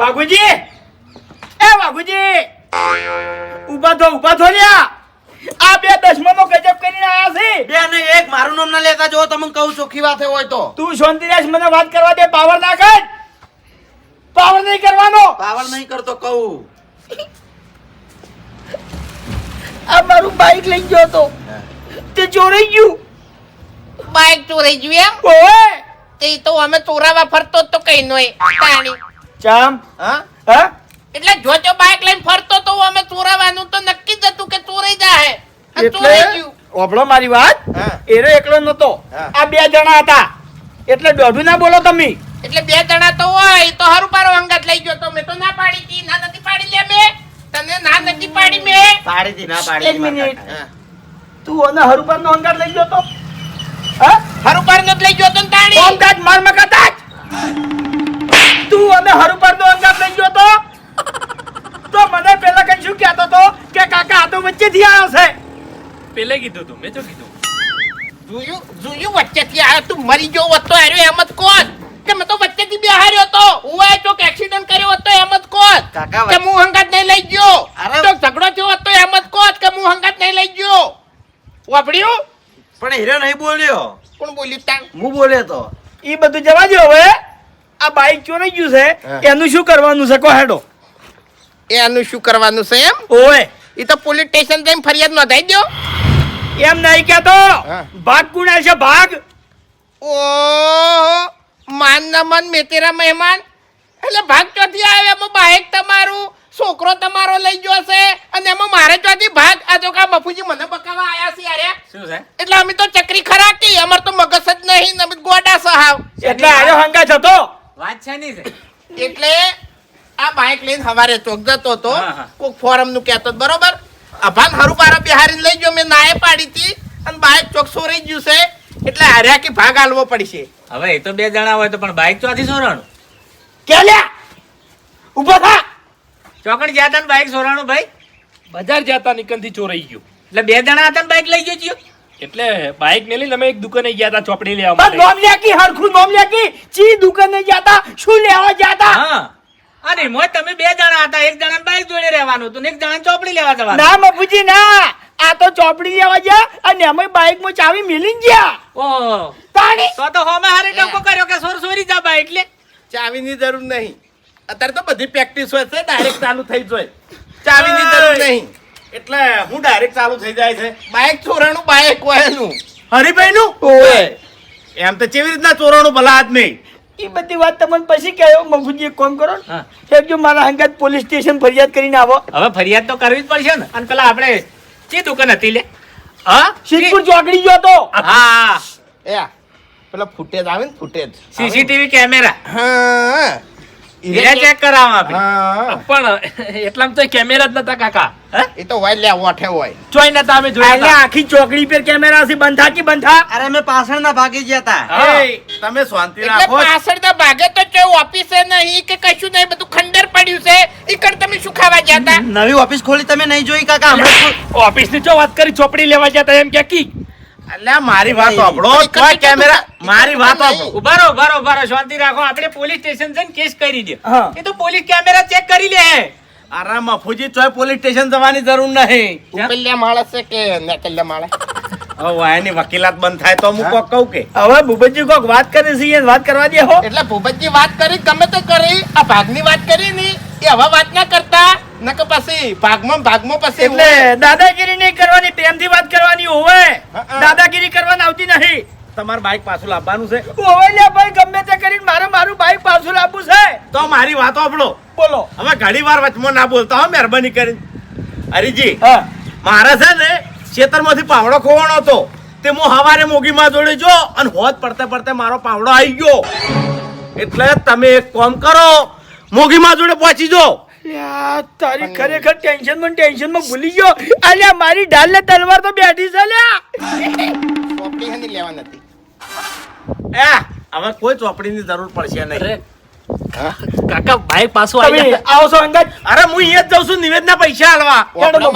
વાઘુજી! એ વાઘુજી! ઊભા થો ઊભા થો લ્યા. આ બે દશમનો ગજબ કરીને આયા છે. બે ને એક મારું નામ ના લેતા જો તમને કહું ચોખ્ખી વાત હોય તો. તું શાંતિરાજ મને વાત કરવા દે પાવર ના કર. પાવર નહીં કરવાનો. પાવર નહીં કરતો કહું. આ મારું બાઈક લઈ ગયો તો. તે ચોરાઈ ગયું. બાઈક ચોરાઈ ગયું એમ? ઓય તે તો અમે ચોરાવા ફરતો જ તો કઈ નોય તાણી. ચામ? હા? હા? એટલે જો બાઇક બાઈક લઈને ફરતો તો અમે ચોરાવાનું તો નક્કી જ હતું કે ચોરાઈ જાય અને એટલે ઓભળો મારી વાત. એરો એકલો નતો. આ બે જણા હતા. એટલે દોઢું ના બોલો તમે. એટલે બે જણા તો હોય તો હરું પારો અંગત લઈ ગયો તો. મેં તો ના પાડી દી ના નથી પાડી લે મે. તને ના નથી પાડી મેં. પાડી દી ના પાડી એક મિનિટ. તું અને હરુપર નો અંગત લઈ ગયો તો. હા? હરું પાર નો જ લઈ ગયો તો તાણી. ઓમદાજ માર મકાતાજ તું અને હરુપર નો અંગાત લઈ ગયો તો. તો મને પેલા કઈ શું કહેતો તો કે કાકા આ તો વચ્ચેથી આવ્યો છે. પેલે કીધું તું મેં તો કીધું. જોયું જોયું વચ્ચેથી આવ્યો તું મરી ગયો હતો તો એમ જ કોણ? કે મેં તો વચ્ચેથી બેહાર્યો હતો હું ચોક એક્સિડન્ટ કર્યો હતો એમ જ કોણ? કાકા કે હું હંગાત નહીં લઈ ગયો? અરે- તો ઝઘડો થયો હતો એમ જ કોણ? કે હું હંગાત નહીં લઈ ગયો? વાપડ્યું પણ હીરો નહીં બોલ્યો. કોણ બોલ્યું તાણ? હું બોલ્યો તો. એ બધું જવા દો હવે. આ બાઈક ચોરાઈ ગયું છે એનું શું કરવાનું છે? કો હેડો. એનું શું કરવાનું છે એમ? ઓય. એ તો પોલીસ સ્ટેશન જઈને ફરિયાદ નોંધાઈ દો એમ નહીં કેતો ભાગ ગુણાય છે? ભાગ. ઓ માન ના મન મેતેરા મહેમાન. એટલે ભાગ ચોથી આવે એમાં બાઈક તમારું છોકરો તમારો લઈ ગયો છે. અને એમાં મારે ચોથી ભાગ? આ જો કા બફુજી મને બકાવા આયા છે યાર. શું છે? એટલે અમે તો ચક્રી ખરા કે અમાર તો મગજ જ નહીં ને અમે ગોડા સહાવ. એટલે આયો હંગા જતો વાત છે નહીં છે? એટલે આ બાઈક લઈને હવારે ચોક જતો હતો. કોક ફોરમનું કહેતો હતો, બરોબર? અભાન હરુ પારા બિહારી લઈ ગયો મેં નાએ પાડી હતી અને બાઇક ચોક રહી ગયું છે. એટલે હાર્યા કે ભાગ આલવો પડશે. હવે એ તો બે જણા હોય તો પણ બાઇક ચોથી સોરાણું. કે લ્યા? ઊભો થા. ચોકડ જ્યાં બાઇક ને બાઈક સોરાણું ભાઈ? બજાર જતા નિકનથી ચોરાઈ ગયું. એટલે બે જણા હતા ને બાઈક લઈ ગયો એટલે બાઇક ને લઈને અમે એક દુકાને ગયા હતા ચોપડી લેવા માટે. નોમ લેકી હરખું નોમ લેકી ચી દુકાને જાતા શું લેવા ગયા હતા હા. અને મોય તમે બે જણા હતા એક જણા બાઈક જોડે રહેવાનું હતું ને એક જણા ચોપડી લેવા જવાનું ના મફુજી ના. આ તો ચોપડી લેવા ગયા અને અમે બાઈકમાં ચાવી મેલી ગયા. ઓ તાણી? તો તો હોમે હારે ટકો કર્યો કે સોર સોરી જા બાઈક એટલે ચાવીની જરૂર નહીં. અત્યારે તો બધી પ્રેક્ટિસ હોય છે ડાયરેક્ટ ચાલુ થઈ જાય ચાવીની જરૂર નહીં. એટલે હું ડાયરેક્ટ ચાલુ થઈ જાય છે. બાઇક ચોરાનું બાઇક હોય હરિભાઈ નું ઓએ એમ તો કેવી રીતના ચોરાણું ભલા આદમી? એ બધી વાત તમને પછી કહ્યો મગુજી એક કામ કરો. ને. એક જો મારા હંગાત પોલીસ સ્ટેશન ફરિયાદ કરીને આવો. હવે ફરિયાદ તો કરવી જ પડશે ને. અને પેલા આપણે ચી દુકાન હતી લે? હા? સિદ્ધપુર ચોકડી ગયો તો હા. એ પેલા ફૂટેજ આવે ને ફૂટેજ સીસીટીવી કેમેરા. હા. એ ચેક કરાવવા આપણે પણ એટલામાં તો કેમેરા જ નતા કાકા એ તો હોય લે ઓઠે હોય. જોઈ નતા અમે જોયા એટલે આખી ચોકડી પર કેમેરા છે બંધા કી બંધા? અરે અમે પાછળના ભાગી ગયા હતા. તમે શાંતિ રાખો. પાછળના ભાગે તો કે ઓફિસે નહીં કે કશું નહીં બધું ખંડર પડ્યું છે. ઈ કણ તમે શું ખાવા ગયા હતા? નવી ઓફિસ ખોલી તમે નહીં જોઈ કાકા હમણાં ઓફિસની જો વાત કરી ચોપડી લેવા ગયા હતા એમ કે કી? અલ્યા મારી વાત સાંભળો એક જ તોય મિનિટ કેમેરા મારી વાત સાંભળો. ઊભા રહો ઊભા રહો ઊભા રહો શાંતિ રાખો. આપણે પોલીસ સ્ટેશન જઈને કેસ કરી દે. એ તો પોલીસ કેમેરા ચેક કરી લે. અરે મફુજી તોય પોલીસ સ્ટેશન જવાની જરૂર નહીં. ઉપલ્યા માણસ છે કે નકલ્યા માણસ? વાયની વકીલાત બંધ થાય તો હું કોક કહું કે? હવે ભૂપતજી કોક વાત કરી છે વાત કરવા દે હો. એટલે ભૂપતજી વાત કરી ગમે તે કરી આ ભાગની વાત કરી ની એ હવે વાત ના કરતા? નકર પછી ભાગમાં ભાગમાં પછી એટલે દાદાગીરી નહીં કરવાની પ્રેમથી વાત કરવાની હોવે હા, હા. દાદાગીરી કરવાની આવતી નહીં તમારે બાઈક પાછું લાવવાનું છે. હોવે ભાઈ ગમે તે કરીને મારે મારું બાઈક પાછું લાવવું છે. તો મારી વાત આપણો બોલો. હવે ઘણી વાર વચમાં ના બોલતા હો મહેરબાની કરીને. હરીજી હા. મારે છે ને ખેતરમાંથી પાવડો ખોવાનો હતો. તે હું હવારે મોગીમાં જોડે જો અને હોત પડતે પડતે મારો પાવડો આવી ગયો. એટલે તમે એક કામ કરો મોગીમાં જોડે પહોંચી જો. તારી ખરેખર ટેન્શનમાં ટેન્શનમાં ભૂલી ગયો. અલ્યા મારી ઢાલ ને તલવાર તો બેઠી છે લેવા નથી એ હવે કોઈ ચોપડી ની જરૂર પડશે નહીં. અરે કાકા ભાઈ પાછું આવી આવો છો અંગત અરે હું અહીંયા જ જાઉં છું નિવેદના પૈસા હાલવા.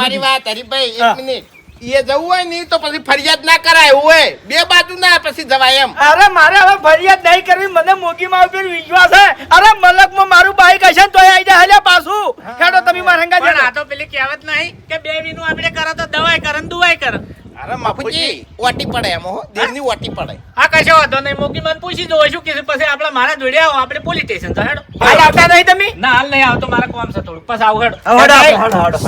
મારી વાત હરીભાઈ ભાઈ એક મિનિટ. એ જવું હોય નહીં તો પછી ફરિયાદ ના કરાય હોય બે બાજુ ના પછી જવાય એમ. અરે મારે હવે ફરિયાદ નહીં કરવી મને મોગીમાં ઉપર વિશ્વાસ છે. અરે મલકમાં મારું બાઈક હશે તો તોય આઈ જાય હલે પાછું. ખેડો તમે મારા હંગા આ તો પેલી કહેવત નહીં કે બે વીનું આપણે કરો તો દવાય કરે ને દુવાઈ કરે. અરે માફુજી ઓટી પડે એમ હો. દેરની ઓટી પડે. આ કશો વાંધો નહીં. મોગી મને પૂછી દો શું કે પછી આપણે મારા જોડે આવો આપણે પોલીસ સ્ટેશન તો હેડો. હાલ આવતા નહીં તમે? ના હાલ નહીં આવતો મારા કોમ છે થોડું પછી આવું હેડો. હેડો હેડો હેડો હડો.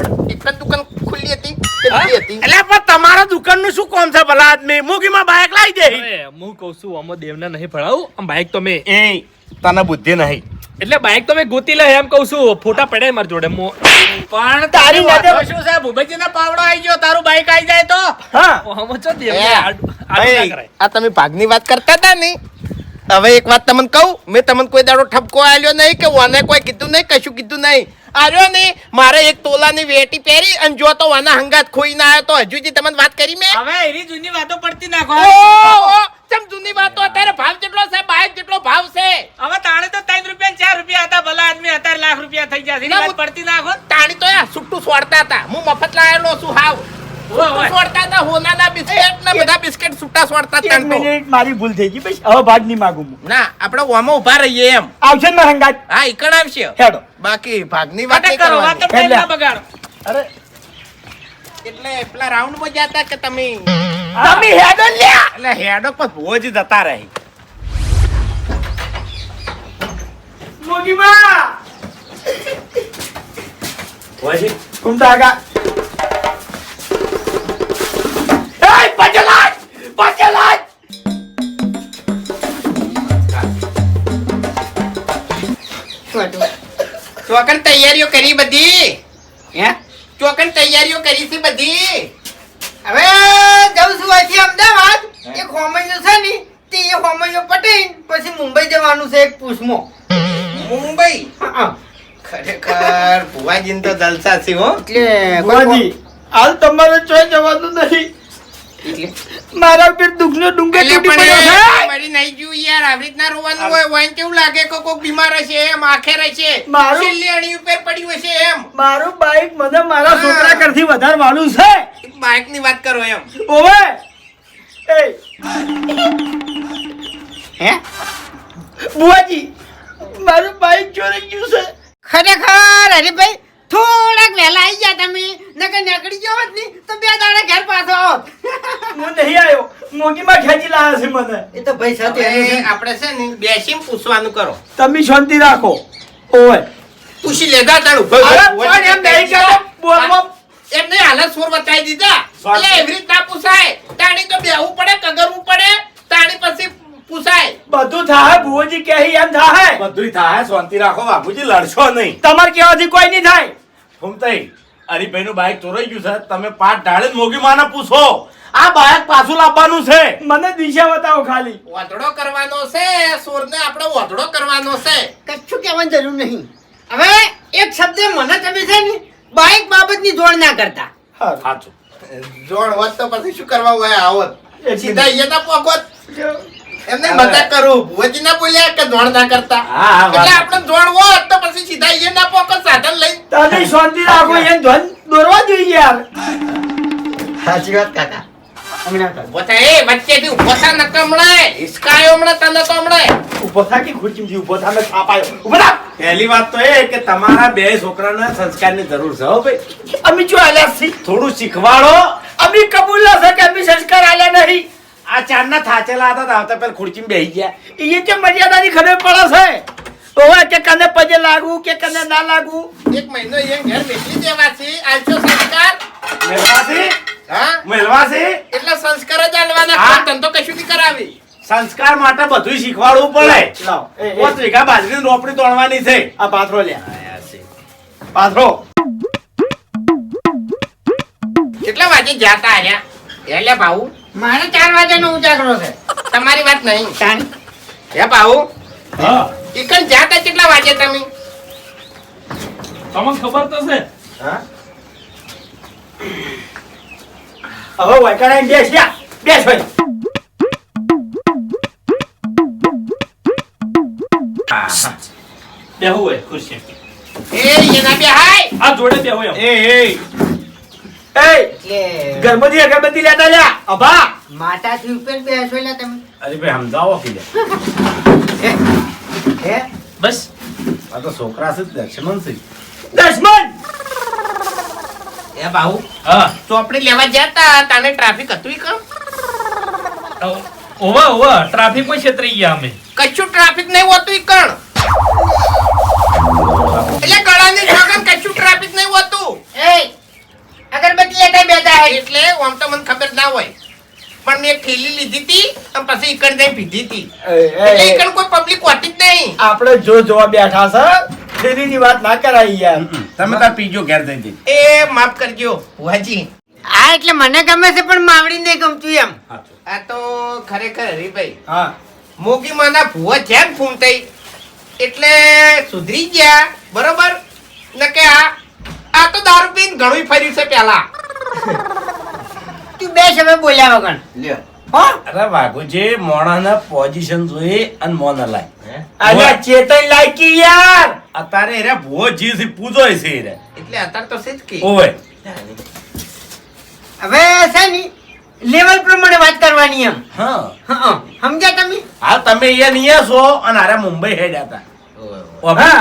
દુકાન ખુલ્લી હતી કે બીજી હતી? એટલે પણ તમારા દુકાનનું શું કોમ છે ભલા આદમી મોગીમાં બાઇક લાવી દે. અરે, હું કહું છું આમાં દેવને નહીં ભણાવું આમ બાઈક તો મેં એ તને બુદ્ધિ નહીં. એટલે બાઈક તો મેં ગોતી લે એમ કહું છું ફોટા પડે મારી જોડે. મો પણ તારી તારી નજર- શું છે ભૂપતજી ના પાવડો આવી ગયો તારું બાઈક આવી જાય તો? હા. આ તમે ભાગની વાત કરતા હતા ને? હવે એક વાત તમને કહું મેં તમને કોઈ દાડો ઠપકો આલ્યો નહીં કે ઓને કોઈ કીધું નહીં કશું કીધું નહીં. આર્યો ને મારે એક તોલાની વેટી પહેરી અને જો તો વાના હંગાત ખોઈ ના આવ્યો તો હજુજી તમને વાત કરી મેં? હવે એની જૂની વાતો પડતી નાખો. ઓ, ચમ જૂની વાતો? અત્યારે ભાવ કેટલો છે બાઈક જેટલો ભાવ છે. હવે તાણે તો ત્રણ રૂપિયા ને ચાર રૂપિયા હતા ભલા આદમી અત્યારે લાખ રૂપિયા થઈ ગયા છે. પડતી નાખો. તાણી તો યાર છૂટું છોડતા હતા. હું મફત લાયેલો છું હાવ. ઓય, ઓય. છૂટું છોડતા હતા હોનાના બિસ્કેટ ને બધા બિસ્કેટ છૂટા છોડતા એક તાણ તો. મિનિટ મારી ભૂલ થઈ ગઈ ભાઈ. હવે ભાગ નહીં માગું ના આપણે ઓમાં ઊભા રહીએ એમ. આવશે ને હંગાત હા ઈકણ આવશે. હેડો. બાકી ભાગની વાત કરો વાત કરવાની. ટાઈમ ના બગાડો. અરે. એટલે પેલા રાઉન્ડમાં જતા કે તમે? તમે હેડો લ્યા. એટલે હેડો પર ભોજ જતા રહી. મોગીમાં! આગા? ચોકન તૈયારીઓ કરી બધી? હે? ચોકન તૈયારીઓ કરી છે બધી? હવે જઉં છું અહીંથી અમદાવાદ. એ હોમૈયો છે ને તે એ હોમૈયો પટીને પછી મુંબઈ જવાનું છે એક પુષ્મો મુંબઈ? ખરેખર ભુવાજીને તો જલસા છે હો. એટલે ભુવાજી હાલ તમારે ચોય જવાનું એટલે મારા ઉપર દુઃખનો ડુંગર તૂટી પડ્યો છે મારી નહીં જોયું યાર આવી રીતના રોવાનું હોય વાઈન કેવું લાગે કે કોક બીમાર હશે એમ આખે રહેશે. મારું- છેલ્લી અણી ઉપર પડ્યું હશે એમ. મારું બાઈક મને મારા. છોકરા કરતી વધારે વાળું છે. બાઈકની વાત કરો એમ. ઓવે! એ! હે? બુઆજી મારું બાઈક ચોરી ગયું છે. ખરેખર હરીભાઈ થોડાક વહેલા આવી ગયા તમે. નકર નીકળી ગયો હોત ને તો બે દાડા ઘેર પાછો આવત. હું નહીં આવ્યો. મોગીમાં ખેંચી લાયા છે મને. એ તો ભાઈ સાથે એનું હવે છે. આપણે છે ને બેસીને પૂછવાનું કરો. તમે શાંતિ રાખો. ઓય. પૂછી લેતા તારું પણ એમ નહીં કહેતો બોલમાં એમને હાલત સુર બતાવી દીધા. એટલે એવી રીતના પૂછાય. તાણી તો બેહવું પડે કગરવું પડે. તાણી પછી પૂછાય. બધું થાય ભુવજી કે એમ થાય બધું થાય શાંતિ રાખો બાપુજી લડશો નહીં. તમારે કેવાથી કોઈ નહીં થાય? ઘૂમતાઈ હરીભાઈ નું બાઇક ચોરાઈ ગયું છે તમે પાટ ઢાળે મોગી માને પૂછો. આ બાઇક પાછું લાવવાનું છે. મને દિશા બતાવો ખાલી. ઓધડો કરવાનો છે સોરને આપણે ઓધડો કરવાનો છે. કશું કહેવાની જરૂર નહીં. હવે એક શબ્દ મને તમે છે ને બાઇક બાબતની જોડ ના કરતા. સાચું જોડ હોત તો પછી શું કરવા હોય આવત. સીધા અહીંયા ના પોકોત એમને. મજાક કરું. ભુવજી ના બોલ્યા કે દોડ ના કરતા. હા, હા, એટલે આપણે જોડ હોત તો પછી સીધા એ ના પોકો સાધન લઈ. તને શાંતિ રાખો એ ધન દોરવા જોઈએ યાર. સાચી વાત કાકા. ઊભો થા, એ વચ્ચેથી ઊભો થા નકર હમણાં હિસકાયો હમણાં તને તો ઊભો થા કે ઊભો થા મેં થાપ આવ્યો ઊભો થા. પહેલી વાત તો એ કે તમારા બે છોકરાના સંસ્કારની જરૂર છે ભાઈ. અમે જો આલ્યા થોડું શીખવાડો. અમે કબૂલ ના છે કે અમે સંસ્કાર આલ્યા નહીં. આ ચારના થાચેલા હતા આવતા પેલા ખુરચીમાં બેહી ગયા. એ જે મર્યાદાની ખબર પડે છે? ઓવે કે કને પજે લાગુ કે કને ના લાગુ? એક મહિનો એ ઘેર બેસી દેવા છે. આલશો સંસ્કાર. મેલવાસી હા? મેલવાસી એટલે સંસ્કાર જ આલવાના હા. ધંધો કશું નહીં કરાવી. સંસ્કાર માટે બધું શીખવાડવું પડે. લાવ. પોત વીઘા બાજરીની રોપડી તોડવાની છે. આ પાથરો લ્યા પાથરો. કેટલા વાગે જાતા આર્યા એટલે ભાऊ મારે ચાર વાગ્યાનો ઉજાગરો છે. તમારી વાત નહીં. તાણ. હે ભાऊ હા. ઇકન જાતા કેટલા વાગે તમે? તમને ખબર તો છે. હા? હવે વાયકાણા બેસ લ્યા. બેસ ભાઈ બેહવું હોય ખુરશી એ એના બે હાય. આ જોડે હોય એ એ. એ અગરબતી અગરબત્તી લેતા લ્યા અભા. માતાથી ઉપર બેસો એટલે તમે. અરે ભાઈ સમજાવો કે હે? હે? બસ. આ તો છોકરા છે દશમન છે. દશમન એ બાહુ હા. ચોપડી લેવા જતા તા તાને ટ્રાફિક હતું ઈ કામ ઓવા ઓવા ટ્રાફિકમાં છેતરાઈ ગયા અમે. કશું ટ્રાફિક નહીં હોતું ઈ કણ? એટલે ગળાની છોકન કશું ટ્રાફિક નહીં હોતું. એ અગરબત્તી લેતા બેઠા હે એટલે આમ તો મને ખબર ના હોય. પણ મેં એક લીધી હતી અને પછી ઈકણ જઈ પીધી હતી એટલે ઈકણ કોઈ પબ્લિક વાટી જ નહીં. આપણે જો જોવા બેઠા છે ફેરીની વાત ના કરાય યાર. તમે તાર પીજો ઘેર જઈ એ માફ કરજો ભુવાજી. આ એટલે મને ગમે છે પણ માવડી નહીં ગમતું એમ. આ તો ખરેખર હરીભાઈ. હા. મોગી માના ભુવા જેમ ફૂમ થઈ. એટલે સુધરી ગયા બરોબર? ને કે આ આ તો દારૂ પીને ઘણું ફર્યું છે પેલા. તું બે સમય બોલ્યા વગર. લ્યો. અરે વાઘુજી મોણાના પોઝિશન જોઈ અને મોન લાય. અરે ચેતન લાયકી યાર. અતારે રે ભો જી છે પૂજો છે રે. એટલે અત્યારે તો છે કે. ઓય હવે છે ને લેવલ પ્રમાણે વાત કરવાની એમ. હા. હા સમજ્યા તમે? હા તમે અહીંયા નહીં છો અને આરે મુંબઈ હેડ્યા હતા. હા,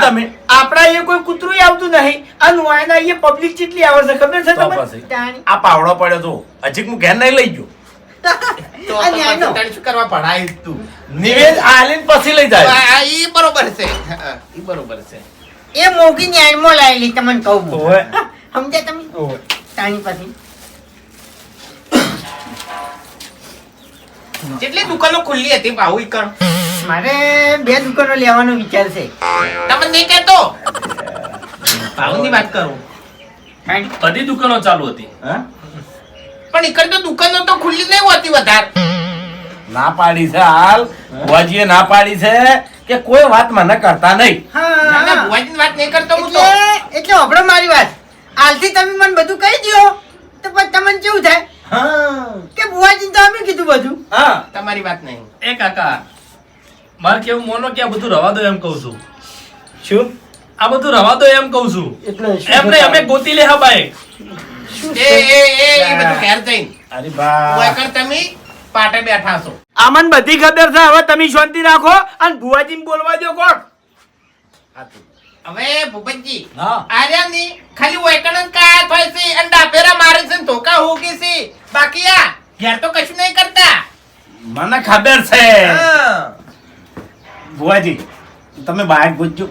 તમે આપણા એ કોઈ કૂતરું આવતું નહીં. અને વાયના એ પબ્લિક કેટલી આવે છે ખબર છે તમને? આ પાવડો પડ્યો તો હજી હું ઘેર નહીં લઈ ગયો. તો અને તો આનો. પછી તને શું કરવા પડાય તું. નિવેદ આલીન પછી લઈ જાય. આ બરોબર છે. હા, ઈ બરોબર છે. એ મોગી ન્યાયમાં લાયેલી તમને કહું હું. તમે? ઓય. તાણી પછી. જેટલી દુકાનો ખુલ્લી હતી ભાવ મારે બે દુકાનો લેવાનો વિચાર છે. તમને નહીં કહેતો? ભાવની વાત કરું. બધી દુકાનો ચાલુ હતી. હા? પણ ઈકણ તો દુકાનો તો ખુલ્લી નહીં હોતી વધારે. ના પાડી છે હાલ. ભુવાજીએ ના પાડી છે કે કોઈ વાત મને કરતા નહીં. ભુવાજીની વાત નહીં કરતો હું તો. એટલે એટલે મારી વાત. હાલથી તમે મને બધું કહી દો તો પછી તમને કેવું થાય? હા. કે બુવાજી તો અમે કીધું બધું. હા. તમારી વાત નહીં. એ કાકા મારે કેવું મોનો કે આ બધું રવા દો એમ કહું છું. શું? આ બધું રવા દો એમ કહું છું. એટલે એમ નહીં અમે ગોતી લે હા બાઈક એ એ એ એ બધું ઘેર જઈને. અરે બા. ઓયકણ તમે પાટે બેઠા છો. આમન બધી ખબર છે હવે તમે શાંતિ રાખો અને ભુવાજીને બોલવા દો કોણ? હવે ભૂપતજી હા. આર્યા ની ખાલી ઓયકણ કાયા થાય છે અને મારે છે ધોકા હોગી છે. બાકી આ ઘેર તો કશું નહીં કરતા. મને ખબર છે. હા. ભુવાજી તમે બહાર પૂછજો.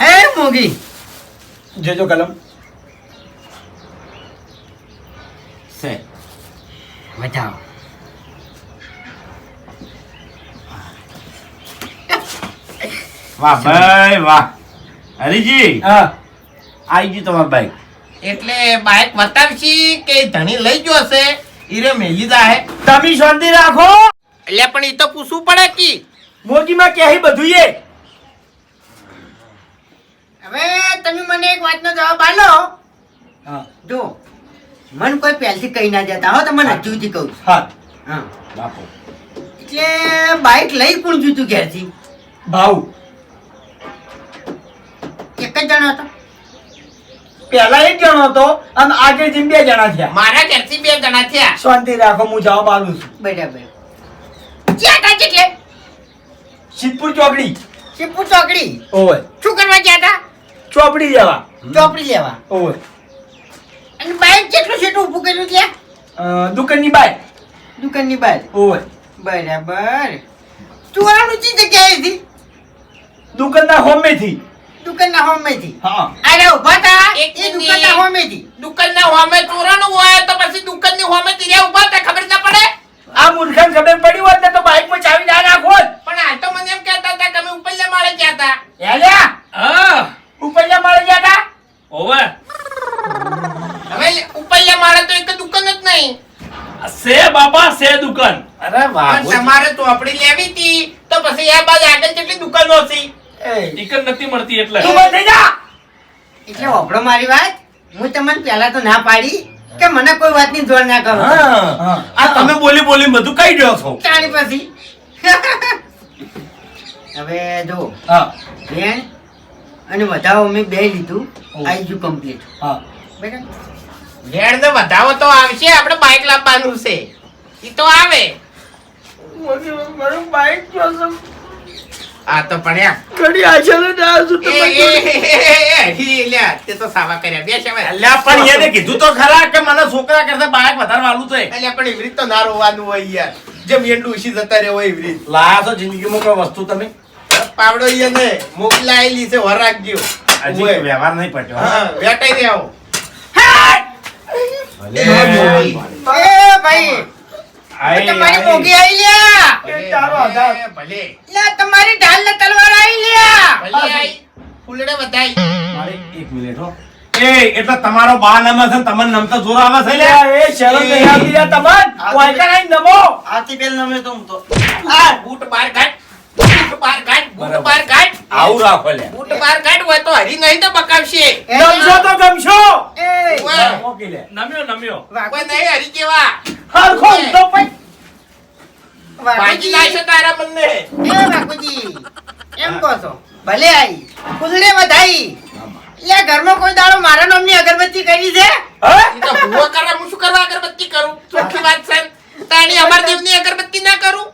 હે મોગી. જોજો કલમ. સે બતાવો. વાહ ભાઈ વાહ. હરીજી હા. આવી ગયું તમારું બાઈક એટલે બાઈક બતાવશી કે ધણી લઈ ગયો હશે? ઈરે મેલી હે તમે શાંતિ રાખો. એટલે પણ ઈ તો પૂછવું પડે કી? મોગીમાં ક્યાંય બધું એ. હવે તમે મને એક વાતનો જવાબ આલો હા. જો મન કોઈ પહેલથી કહી ના જતા હો તો મને હજુથી કહું હા. હા. બાપો. એટલે બાઇક લઈ કોણ જતું ઘેરથી? ભાવ એક જ જણા હતો. પેલા એક જણો હતો અને આજે જીમ બે જણા થયા. મારા ઘરથી બે જણા થયા. શાંતિ રાખો હું જવાબ આલું છું. બરાબર. ક્યાં હતા એટલે? સિદ્ધપુર ચોકડી. શિવપુર ચોકડી? ઓય. શું કરવા ગયા હતા? ચોપડી જવા ચોપડી જવા ઓય. અને બાઈક કેટલું છેટું ઊભું કર્યું અ, દુકાનની બાય દુકાનની બહાર ઓય. બરાબર. ચોરાણું ચી જગ્યાએ હતી? દુકાનના હોમેથી દુકાનના હોમેથી. હા. અરે ઊભા તા એક એ દુકાનના હોમેથી. દુકાનના હોમે ચોરણ હોય તો પછી દુકાનની હોમે તીરે ઊભા તા ખબર ના પડે? આ મૂર્ખાને ખબર પડી હોત ને તો બાઇકમાં ચાવી ના નાખો પણ હાલ તો મને એમ કહેતા હતા કે અમે ઉપરલે માળે ગયા હતા. એલ્યા હા. ઉપરના માળે ગયા તા ઓવે હવે ઉપલ્યા માળે તો એક દુકાન જ નહીં. સે બાપા સે દુકાન. અરે વાહ તમારે ચોપડી લેવી હતી તો પછી આ બાજુ આગળ કેટલી દુકાનો હતી? એ એક નથી મળતી એટલે. તું બંધ થઈ જા. એટલે હોભળો મારી વાત. હું તમને પહેલા તો ના પાડી કે મને કોઈ વાતની જોર ના કરો. આ તમે બોલી બોલી બધું કહી ગયો છો. તાણી પછી. હવે જો. હા. બેન અને વધાવો મેં બે લીધું. આઈ ગયું કમ્પ્લીટ હા. બરાબર? લેણ તો વધાવો તો આવશે. આપણે બાઇક લાવવાનું છે. એ તો આવે. મારું બાઇક જોશે. આ તો પડ્યા. કડી આશા ને એ, તે તો સાવા કર્યા. બે છે અલ્યા પણ એને કીધું તો ખરા કે મને છોકરા કરતા બાયક વધારે વાલું છે અલ્યા, પણ એવી રીત તો ના રોવાનું હોય યાર. જેમ એંડું ઉછી જતા રહ્યો હોય એવી રીત. લાયા છો જિંદગીમાં કોઈ વસ્તુ તમે? પાવડો ઈ ને મોકલાયેલી છે વર રાખજો હજી વ્યવહાર નહીં પટ્યો હા, વેટાઈ રહ્યો એ ભાઈ. તમારી મોગી આવી લ્યા. તારો આધાર. ભલે. લ્યા તમારી ઢાલ ને તલવાર આવી લ્યા. ભલે ફૂલડે બતાઈ મારે એક મિનિટ હો. એ એટલે તમારો બા નમે છે તમને નમતા જોર આવે છે લ્યા? એ શરમ નહીં આવતી યાર તમાર વાયકા નહીં નમો. આથી પેલ નમે તો હું તો. આ. બૂટ બાર કાઢ. બૂટ બાર કાઢ બૂટ બાર કાઢ. આવું રાખો લ્યા. બૂટ બાર કાઢ હોય તો હરી નહીં તો બકાવશે ગમશો તો ગમશો. એ. મોકી લે. નમ્યો નમ્યો. કોઈ નહીં હરી જેવા હરખો પૈ ભાજી વાઘુજી નાખશે તારા બંને. એ વાઘુજી એમ કહો છો. ભલે આઈ ફૂલડે વધાઈ. લ્યા ઘરમાં કોઈ દાડો મારા નામની અગરબત્તી કરી છે? હે? તો ભૂવો કરવા હું શું કરવા અગરબત્તી કરું? ચોખ્ખી વાત છે તાણી અમાર દેવની અગરબત્તી ના કરું?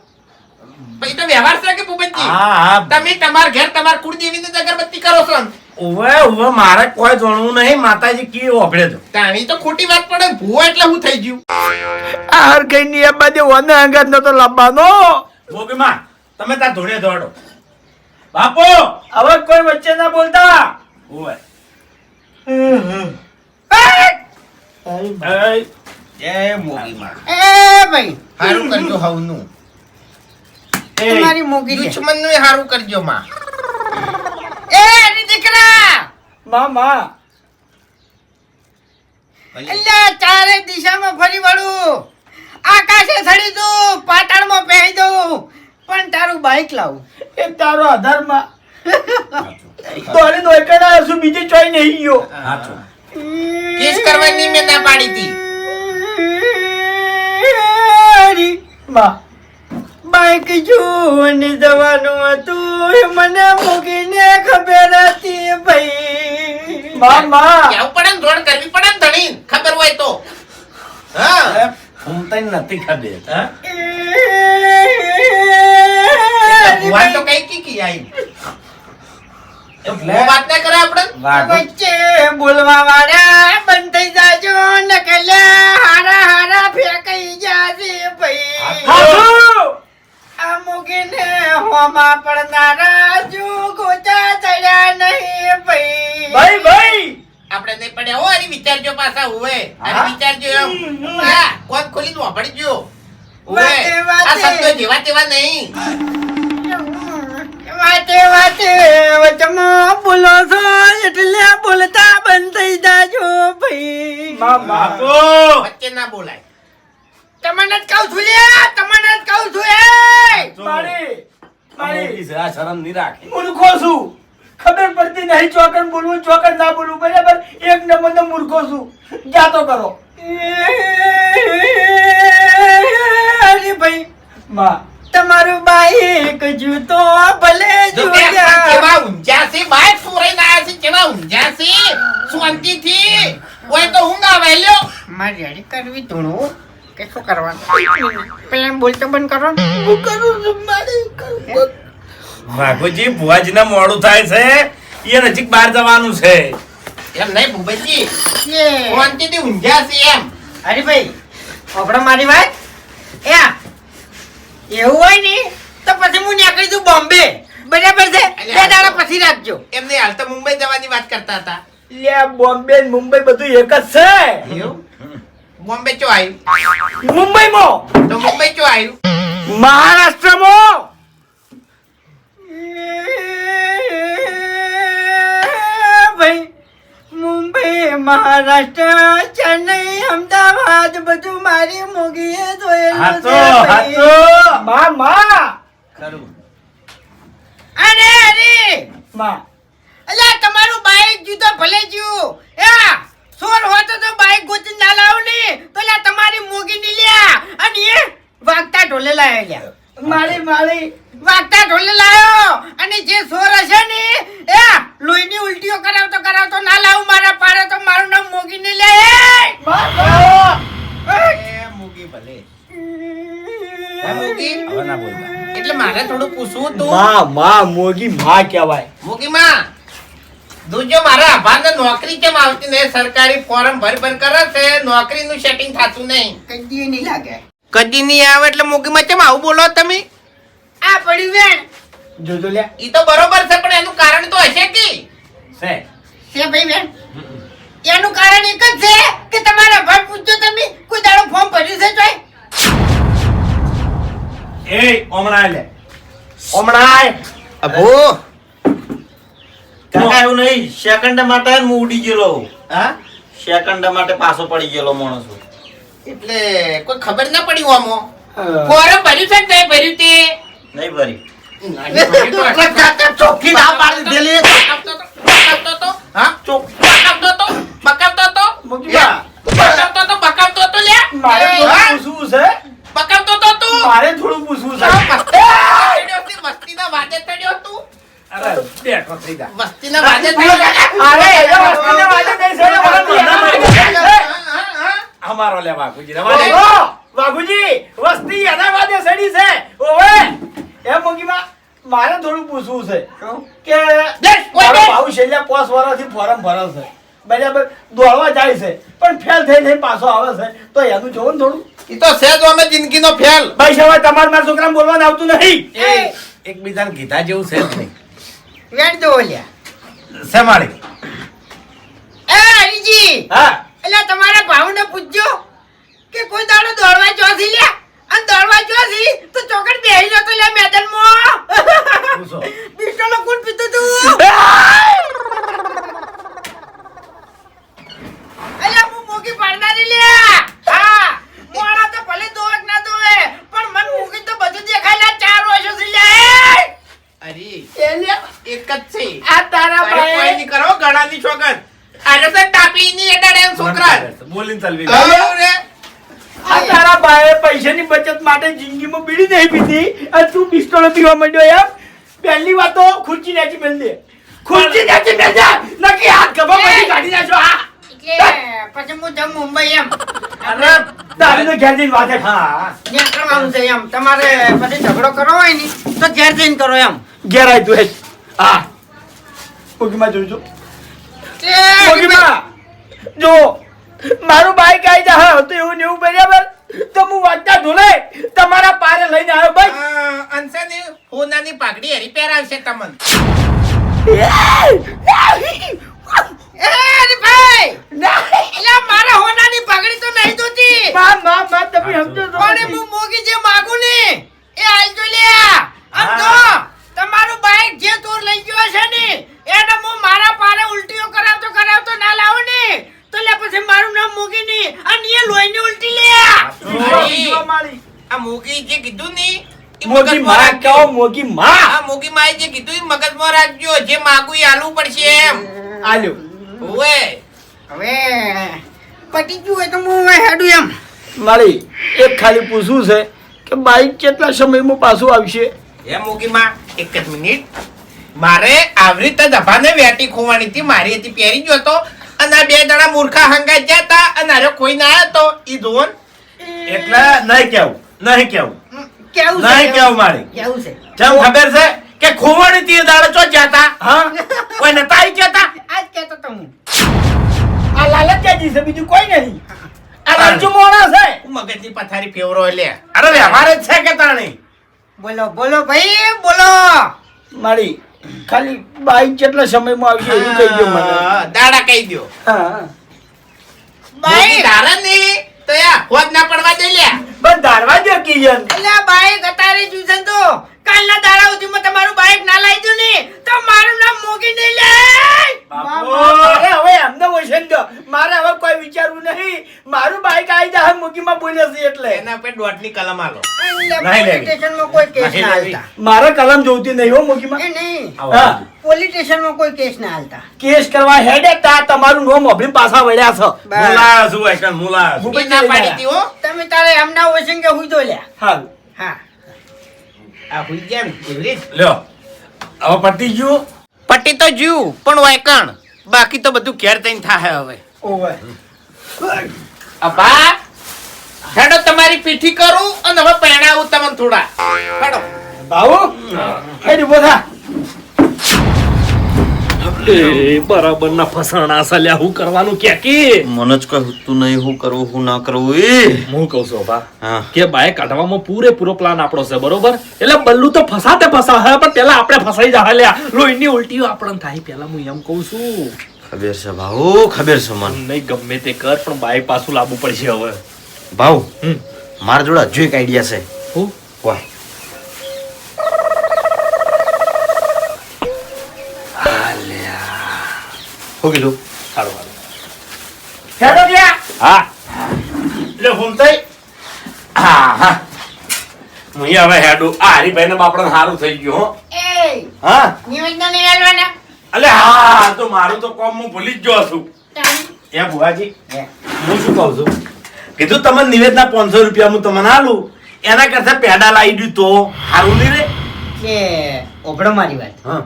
પછી તો વ્યવહાર છે કે ભૂપતજી? હા હા. તમે તમાર ઘેર તમાર કુળદેવીની અગરબત્તી કરો છો ઉવે ઉવે મારે કોઈ જાણવું નહીં માતાજી કી ઓભળે તો તાણી તો ખોટી વાત પડે ભૂવો એટલે હું થઈ ગયું. આ હર કઈ ની એ બધે વને અંગત નતો લાવવાનો. મોગીમાં તમે તાર ધોળે દોડો. બાપો હવે કોઈ વચ્ચે ના બોલતા. ઓવે એ, મોગીમાં. એ ભાઈ. હારું કરજો હવનું. એ, તમારી મોગી દુશ્મનનું હારું કરજો માં એ અરે દીકરા માં માં અલ્યા ચારે દિશામાં ફરી વળું. આકાશે ચડી દઉં પાટણમાં પહેરી દઉં પણ તારું બાઇક લાવું. એ તારો આધારમાં. તોરી નોકરા શું બીજી ચોઈ નહીં ગયો. કેસ કરવાની મેં ના પાડી હતી. માં. બાઈક જોઈને જવાનું હતું. મને મૂકીને ખબર હતી ભાઈ. માં માં. કેવું પડે ને જોડ કરવી પડે ને ધણી. ખબર હોય તો. હા. અરે, ફૂમતાઈ નથી ખબર. હા? ભગવાન તો કઈ કી કી આઈ. વાત ના કરે આપણે? વચ્ચે બોલવા વાળા બાપુ! વચ્ચે ના બોલાય. તમને જ કહું છું લે તમને જ કહું છું એ! મારી મારી. જરા શરમની રાખે. મૂર્ખો છું. ખબર પડતી નહીં ચોકન બોલવું ચોકન ના બોલવું બરાબર? એક નંબર નો મૂર્ખો છું. જાતો કરો. અરે ભાઈ માં. તમારું બાઈક જૂતો ભલે જો કે કેવા ઊંઝા છે બાય સુરાઈ ના છે કેવા ઊંઝા છે શાંતિથી હોય તો ઊંઘ આવે લ્યો મારે રેડી કરવી ધૂણું? કે શું કરવાનું? પેલા બોલતો બંધ કરો હું કરું છું મારે વાઘોજી ભુવાજીને મોડું થાય છે. એ નજીક બહાર જવાનું છે. એમ નહીં ભૂપેજી યે. શાંતિથી ઊંઘ્યા છે એમ. અરે ભાઈ આપણે મારી વાત? એ એવું હોય ને તો પછી હું નીકળી જઉં બોમ્બે. બરાબર છે? બે દાડા પછી રાખજો. એમ નહીં હાલ તો મુંબઈ જવાની વાત કરતા હતા. લે બોમ્બે મુંબઈ બધું એક જ છે. એવું? બોમ્બે ચો આવ્યું મુંબઈમાં? તો મુંબઈ ચો આવ્યું મહારાષ્ટ્રમાં? ભાઈ મુંબઈ મહારાષ્ટ્ર ચેન્નઈ અમદાવાદ બધું મારી મોગીએ જોયેલું છે. હાચો મા મા. ખરું. અરે અરે! મા. અલ્યા તમારું બાઈક જુદો ભલે જ્યું. એ સોર હોતો તો બાઈક ગોતી ના લાવ ને. પેલા તમારી મોગી ની લ્યા અને એ વાગતા ઢોલે લાયો લ્યા. મારી મારી. વાગતા ઢોલે લાયો અને જે સોર હશે ને એ લોહીની ઉલટીઓ કરાવતો કરાવતો ના લાવ. મારા પારે તો મારું નામ મોગીને લે. એ મોગી ભલે. હે, હવે ના બોલતા. એટલે મારે થોડું પૂછવું હતું. માં માં મોગી માં કહેવાય. મૂગીમાં દૂજો મારા આભાને નોકરી કેમ આવતી નહીં? સરકારી ફોર્મ ભર ભર કરે છે. નોકરીનું સેટિંગ થતું નહીં. કદી નહીં લાગે. કદી નહીં આવે એટલે મૂગીમાં કેમ આવું બોલો તમે? આ પડી વેણ. જોજો લે ઈ તો બરોબર છે પણ એનું કારણ તો હશે કે? છે. છે ભાઈ બેન એનું કારણ એક જ છે કે તમારા ભાઈ પૂછજો તમે કોઈ દાડો ફોર્મ ભર્યું છે જોઈ એ ઓમણાય લે. ઓમણાય અભો. કાકા એવું નહીં. સેકન્ડ માટે હું ઉડી ગયેલો હા? સેકન્ડ માટે પાછો પડી ગયેલો માણસ. એટલે કોઈ ખબર ના પડી ઓમો ફોર્મ ભર્યું છે કે ભર્યું તે? નહીં ભરી. ચોખ્ખી ના પાડી દીધેલી બકાવતો તો, બકાવતો તો, બકાવતો તો, બકાવતો તો, બકાવતો તો, બકાવતો મારે થોડું પૂછવું છે? બકાવતો તો તું. મારે થોડું પૂછવું છે. હતી, વસ્તીના વાદે ચડ્યો તું. વસ્તીના વાદે ચડ્યો. અરે એ વસ્તુને વાજે છે, છે. અમારો લે બાપુજી રવા દે. ઓ, વાઘુજી વસ્તી એના વાદે સડી છે. ઓવે. એ મોગીમાં મારે થોડું પૂછવું છે કે. ભાવ છેલ્લા પાંચ વર્ષથી ફોરમ ભરે છે. બરાબર દોડવા જાય છે પણ ફેલ થઈ થઈ પાછો આવે છે. તો એનું જોવો ને થોડું. એ તો સહેજ અમે જિંદગીનો ફેલ ભાઈ સાહેબ તમારે મારા છોકરા બોલવાનું આવતું નહીં એકબીજાને કીધા જેવું છે જ નહીં. વેણ દો લ્યા છે માળી એ હરીજી હા એટલે તમારા ભાવને પૂછજો કે કોઈ દાડો દોડવા જોથી લે અને દોડવા જોથી તો ચોકડ બેહી જતો લે મેદાનમાં પૂછો બિસ્ટોલો કોણ પીતું તું એટલે હું મોગી પાડનારી લે હા મોણા તો ભલે દોડ ના દોવે પણ મન મૂકી તો બધું દેખાય ચાર ચાર વર્ષોથી લે અરે એ એક જ છે. આ તારા તારે કોઈ ભાઈ કરો ગળાની છોકર. આરે તો ટાપીની એડાડે એમ છોકરા. બોલીને ચાલવી આવું આ તારા ભાઈએ પૈસાની બચત માટે જિંદગીમાં બીડી નહીં પીધી. અને તું પિસ્તોલો પીવા માંડ્યો એમ? પહેલી વાત તો ખુરચી નાચી મેલ દે. ખુરચી નાચી મેલ દે. નક્કી હાથ ગભા પછી કાઢી નાખજો. હા. પછી હું જમ મુંબઈ એમ. અરે તારી ઘેર જઈને વાત હા ત્યાં કરવાનું છે એમ. તમારે પછી ઝઘડો કરવો હોય ને તો ઘેર જઈને કરો એમ. ઘેર આય તું હા. ઓગીમાં જોજો ઓગીમાં જો મારું બાઈક આવી જા તો એવું ને એવું બરાબર? તો હું વાંચતા ઢોલે તમારા પારે લઈને આવ્યો ભાઈ. આ, અંશની હોનાની પાઘડી હરી પહેરાવશે તમને. એ અરે એટલે મારે હોનાની પગડી તો નહીં જોતી માં માં માં તમે સમજો છો પણ હું મોગી જે માગું ને? એ આલજો લે આમ તો તમારું બાઈક જે তোর લઈ ગયો છે ને એને હું મારા પારે ઉલટીઓ કરાવતો કરાવતો ના લાવો ને. તો લે પછી મારું નામ મોગી ની અને એ લોહીની ઉલટી લે આ. મોગી જે કીધું ને મોગી માં. કહો મોગી. માં આ મોગી માએ જે કીધું ઈ મગજમાં રાખજો. જે માગું એ આલવું પડશે એમ. આલ્યો. ઓવે હવે પટી ગયું હોય તો હું હેડું એમ. મારી એક ખાલી પૂછવું છે કે બાઈક કેટલા સમયમાં પાછું આવશે? એ મોગીમાં એક જ મિનિટ. મારે આવી રીતે દભાને વેટી ખોવાની હતી. મારી હતી પહેરી ગયો હતો. અને બે જણા મૂર્ખા હંગાઈ ગયા હતા. અને અરે કોઈ ના આવ્યો તો ઈ જોન એટલે નહીં કેવું નહીં કેવું. કેવું નહીં કેવું મારે કેવું છે? જેમ ખબર છે કે ખોવાણી તીર દાડે ચો જાતા હા. કોઈ નતા આઈ કેતા આજ કેતો તો હું. આ લાલચિયાજી છે બીજું કોઈ નહીં. આ લાલચુ મોણા છે. મગજની પથારી ફેવરો લે. અરે વ્યવહાર જ છે કે તાણી? બોલો બોલો ભાઈ બોલો. મારી ખાલી બાઈક કેટલા સમયમાં આવશે એવું કહી દો મને. દાડા કહી દો હા. બાઈ. દાડા નહીં તો યા હોદ ના પડવા દે લ્યા. બસ ધારવા દો કિયન. એટલે બાઈક અતારે જુસન તો. કાલના દાડા સુધીમાં તમારું બાઇક ના લઈ દઉં ને તો મારું નામ મોગી નહીં લે. મારે હવે એમને વસન દો. મારે હવે કોઈ વિચારવું નહીં. મારું બાઇક આવી જાય મુકીમાં બોલે છે એટલે. એના પર દોઢની કલમ આલો. પોલીસ સ્ટેશનમાં કોઈ કેસ ના. હાલતા. મારે કલમ જોતી નહીં હો મુકીમાં એ નહીં. હા. પોલીસ સ્ટેશનમાં કોઈ કેસ ના હાલતા. કેસ કરવા હેડે તા તમારું નોમ અભિમ પાછા વળ્યા છો. મુલા છું એકણ મુલા તમે તારે એમના વસંગે હુઈ દો લ્યા હા હા. આ હુઈ ગયા ને, લ્યો હવે પતી ગયું? પટી તો જીવ પણ વાયકણ બાકી તો બધું ઘેર થઈને થાય હવે. ઓવે અબા હેડો તમારી પીઠી કરું અને હવે પહેણાવું તમને થોડા. હેડો. બાબુ હેડ ઊભો થા. એ બરાબર ના ફસાણા સલ્યા હું કરવાનું કે કે? મને જ કહ્યું તું નહીં હું કરવું હું ના કરવું એ. હું કહું છું બા. હા. કે બાય કાઢવામાં પૂરેપૂરો પ્લાન આપણો છે બરોબર? એટલે બલ્લુ તો ફસાતે ફસા હે પણ પેલા આપણે ફસાઈ જા લ્યા. લોહીની ઉલટીઓ આપણને થાય પેલા હું એમ કહું છું. ખબર છે ભાઉ ખબર છે મને. નહીં ગમે તે કર પણ બાય પાછું લાવવું પડશે હવે. ભાઉ. મારા જોડે હજુ એક આઈડિયા છે. હું? વાહ હું કીધું સારું સારું. હા. લે ભૂમતાઈ હા હા. હું હવે હેડું. આ હરીભાઈ ને બાપડા સારું થઈ ગયું હો. એ, હા. અલે હા તો મારું તો કોમ હું ભૂલી જ ગયો છું. એ ભુવાજી હું. શું કહું છું? કીધું તમે નિવેદના પાંચસો રૂપિયા હું તમને આલું એના કરતા પેડા લાવી દીધું. તો સારું નહીં રે? ઓગળો મારી વાત. હા.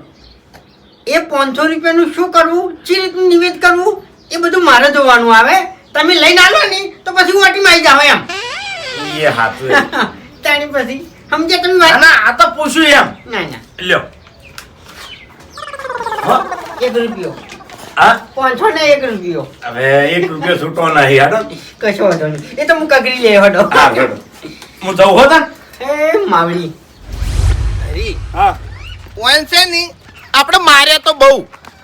એ પાંચસો રૂપિયાનું શું કરવું? જે રીતનું નિવેદ કરવું? એ બધું મારે જોવાનું આવે. તમે લઈને આવો ને તો પછી ઓટીમાં આવી જાવ એમ. એ હાથું. તાણી પછી સમજ્યા તમે ના વાત? ના આ તો પૂછું એમ. ના ના. લ્યો. હા. એક રૂપિયો. હા? પાંચસો ને એક રૂપિયો. હવે એક રૂપિયો છૂટો નહીં હાડો. કશો વાંધો નહીં. એ તો હું કગરી લે હડો. હું જઉં હો એ માવડી. હરી હા. પોઈન્ટ છે ની? આપણે માર્યા તો બહુ.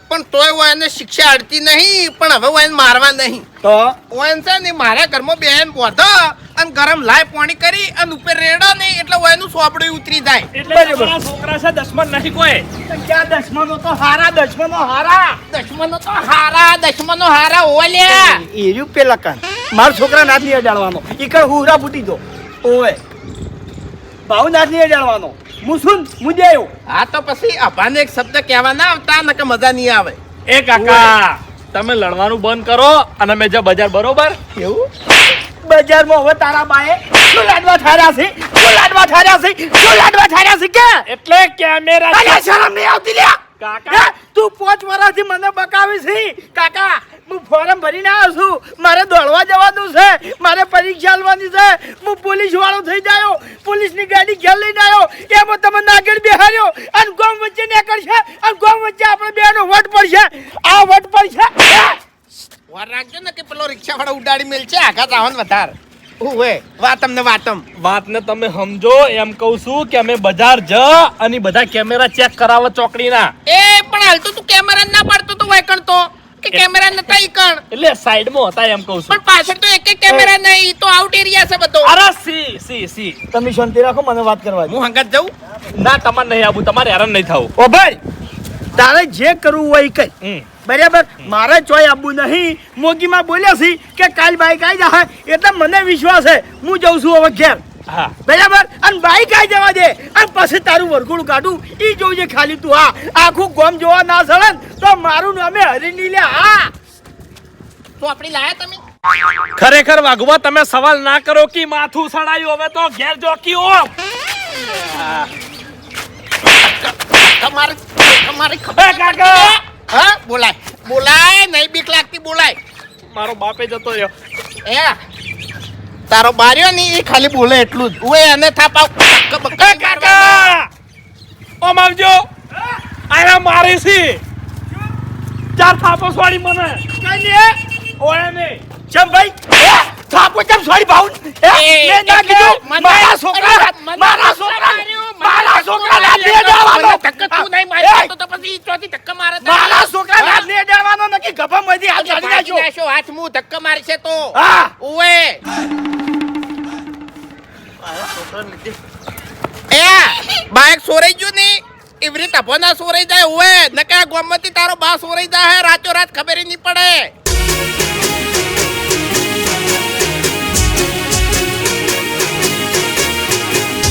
પણ તોય એને શિક્ષા અડતી નહીં પણ હવે એને મારવા નહીં. તો? ઓન છે ને મારા ઘરમાં બેન બોધો અને ગરમ લાય પાણી કરી અને ઉપર રેડો નહીં એટલે ઓયનું સોપડું ઉતરી જાય. એટલે છોકરા છે દસમન નહીં કોઈ. ક્યાં દશમનો તો હારા દશમનો હારા. દશમનો તો હારા દશમનો હારા ઓલ્યા એ રૂપે પેલા કાન. મારા છોકરા નાથી અડાડવાનો. કઈ હુરા ફૂટી દો. ઓવે. ભાવ નાથ નહીં અડાડવાનો હું શું હા તો પછી અભાને એક શબ્દ કહેવા ના આવતા નકે મજા નહીં આવે. એ કાકા તમે લડવાનું બંધ કરો અને મેં જે બજાર બરોબર? એવું? બજારમાં હવે તારા બાએ શું લાડવા ઠાર્યા છે? શું લાડવા ઠાર્યા છે? શું લાડવા ઠાર્યા છે કે? એટલે કેમેરા શરમ નહીં આવતી લ્યા. કાકા. તું પાંચ વર્ષથી મને બકાવી છે કાકા હું ફોર્મ ભરીને આવ્યો છું. મારે દોડવા જવાનું છે. મારે પરીક્ષા આલવાની છે. હું પોલીસ વાળો થઈ જાયો. પોલીસની ગાડી ઘેર લઈને આવ્યો. એમાં તમે નાગેડ બેહાર્યો અને ગોમ વચ્ચે નીકળશે. અને ગોમ વચ્ચે આપણે બેનો વટ પડશે. આ વટ પડશે. વાર રાખજો ને કે પેલો રિક્ષા વાળો ઉડાડી મેલ છે આઘાત આવન વધાર. ઓવે વાતમ ને વાતમ. વાતને તમે સમજો એમ કહું છું કે અમે બજાર જ અને બધા કેમેરા ચેક કરાવો ચોકડીના. એ પણ હાલ તો તું કેમેરા ના પાડતો તો વાયકણ તો. કે કેમેરા નતા ઈકણ એટલે સાઈડમાં હતા એમ કહું છું. પણ પાછળ તો એક એક કેમેરા નહીં તો આઉટ એરિયા છે બધો. અરે સી સી સી. તમે શાંતિ રાખો મને વાત કરવા હું હંગાત જાઉં? ના તમારે નહીં આવું તમારે હેરાન નહીં થવું. ઓ ભાઈ તારે જે કરવું હોય કઈ. બરાબર? મારે ચોય આપવું નહીં. મોગીમાં બોલ્યા છે કે કાલ બાઈક આવી જાય એટલે મને વિશ્વાસ છે. હું જઉં છું હવે ઘેર. બરાબર? અને બાઈક આવી જવા દે. અને પછી તારું વરઘોડું કાઢું. એ જોજે ખાલી તું હા. આખું ગોમ જોવા ના સળે તો મારું નામે હરીની લે હા. તો આપણી લાયા તમે? ખરેખર વાઘવા તમે સવાલ ના કરો કે માથું સડાયું. હવે તો ઘેર જોકી ઓ તમારે તમારી ખબર કાકા! હા બોલાય. બોલાય નહીં બીક લાગતી બોલાય. મારો બાપે જતો રહ્યો. એ તારો બાર્યો ને એ ખાલી બોલે એટલું જ. ઓય એને થાપાવ કાકા! ઓમ આવજો આયા મારી સી ચાર થાપો સોડી મને. ઓય ને ચમ ભાઈ? થાપો ચમ સોડી ભાઉ એ, ના કીધું. મારા છોકરા મારા છોકરા મારા છોકરા ના દે જવાનો ધક્કા તું નહીં મારી તો તો પછી ચોથી ધક્કા મારે મારા છોકરા ના હા? દે જવાનો નક્કી ગભામાંથી હાથ આજે કાઢી નાખ્યો, હાથ મુ ધક્કા મારશે તો. હા. ઓએ એ બાઈક સોરાઈ ગયું ની? એવી રીતે ભોના સોરાઈ જાય ઓએ નકા ગોમતી તારો બા સોરાઈ જાય રાતો રાત ખબર નહીં પડે.